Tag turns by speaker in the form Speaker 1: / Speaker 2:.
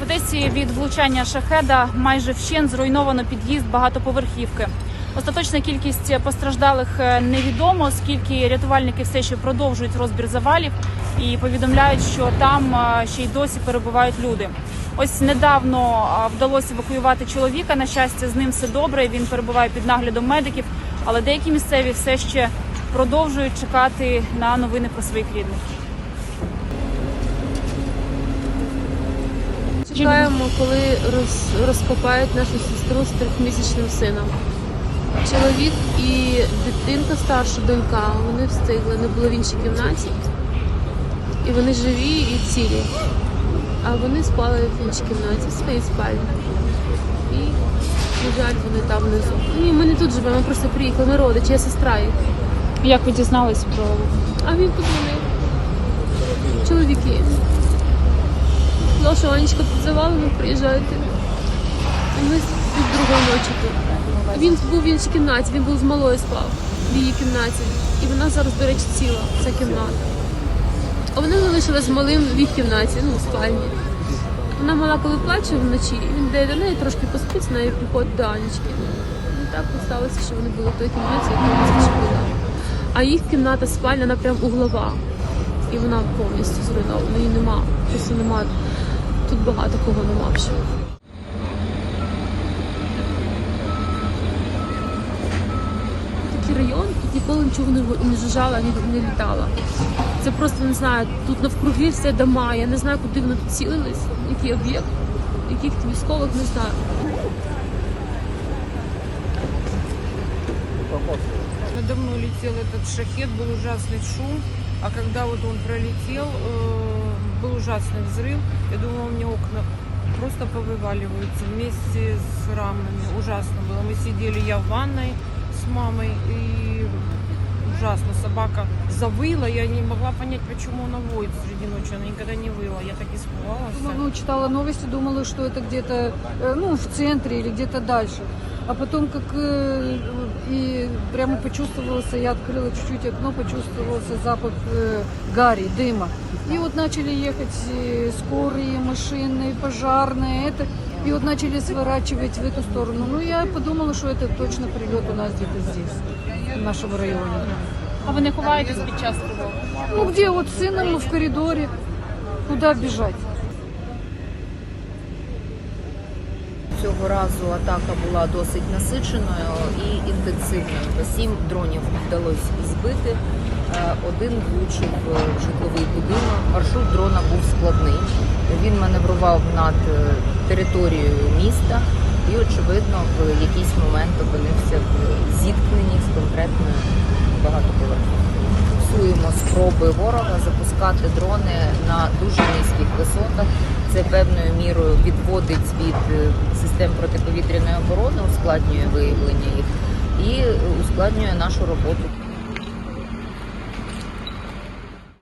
Speaker 1: В Одесі від влучання шахеда майже вщен зруйновано під'їзд багатоповерхівки. Остаточна кількість постраждалих е, невідомо, оскільки рятувальники все ще продовжують розбір завалів і повідомляють, що там е, ще й досі перебувають люди. Ось недавно е, вдалося евакуювати чоловіка. На щастя, з ним все добре. Він перебуває під наглядом медиків, але деякі місцеві все ще продовжують чекати на новини про своїх рідних.
Speaker 2: Чекаємо, коли роз, розкопають нашу сестру з трьохмісячним сином. Чоловік і дитинка старша донька, вони встигли, не було в іншій кімнаті. І вони живі і цілі. А вони спали в іншій кімнаті, в своїй спальні. І, на жаль, вони там внизу. Ні, ми не тут живемо, ми просто приїхали, ми родичі, я сестра їх.
Speaker 1: Як ви дізналися про
Speaker 2: А він подзвонив. Чоловіки. Сказав, що Анечка під завалами, приїжджайте. І ми від другої ночі тут. Він був в іншій кімнаті, він був з малою спав в її кімнаті. І вона зараз, до речі, ціла, ця кімната. А вони залишились з малим в їх кімнаті, ну, в спальні. Вона мала, коли плаче вночі, і він йде до неї, трошки поспить, з нею приходить до Анечки. І так сталося, що вони були в той кімнаті, яку вона була. А їх кімната спальня, вона прям углова. І вона повністю зруйнована. Її нема. Просто нема Тут багато кого нема вже. Такий район, тут ніколи нічого не, не жужжало, ні не літало. Це просто не знаю, тут навкруги все дома. Я не знаю, куди вони тут цілились, який об'єкт, яких військових не знаю.
Speaker 3: Надо мной летел этот шахет, был ужасный шум, а когда вот он пролетел, э, был ужасный взрыв. Я думала, у меня окна просто повываливаются вместе с рамами. Ужасно было. Мы сидели, я в ванной с мамой, и ужасно. Собака завыла, я не могла понять, почему она воет среди ночи. Она никогда не выла. Я так испугалась.
Speaker 4: Ну, читала новости, думала, что это где-то, э, ну, в центре или где-то дальше. А потом, как э, и прямо почувствовался, я открыла чуть-чуть окно, почувствовался запах э, гари, дыма. И вот начали ехать э, скорые машины, пожарные, это, и вот начали сворачивать в эту сторону. Ну, я подумала, что это точно прилет у нас где-то здесь, в нашем районе.
Speaker 1: а ви не ховаєтесь під час тривоги?
Speaker 4: Ну, где вот с сыном в коридоре, куда бежать?
Speaker 5: Цього разу атака була досить насиченою і інтенсивною. Сім дронів вдалося збити. Е, Один влучив в житловий будинок. Маршрут дрона був складний. Він маневрував над е, територією міста і, очевидно, в якийсь момент опинився в зіткненні з конкретною багатоповерхівкою. Фіксуємо спроби ворога запускати дрони на дуже низьких висотах. Це певною мірою відводить від е, систем протиповітряної оборони, ускладнює виявлення їх і ускладнює нашу роботу.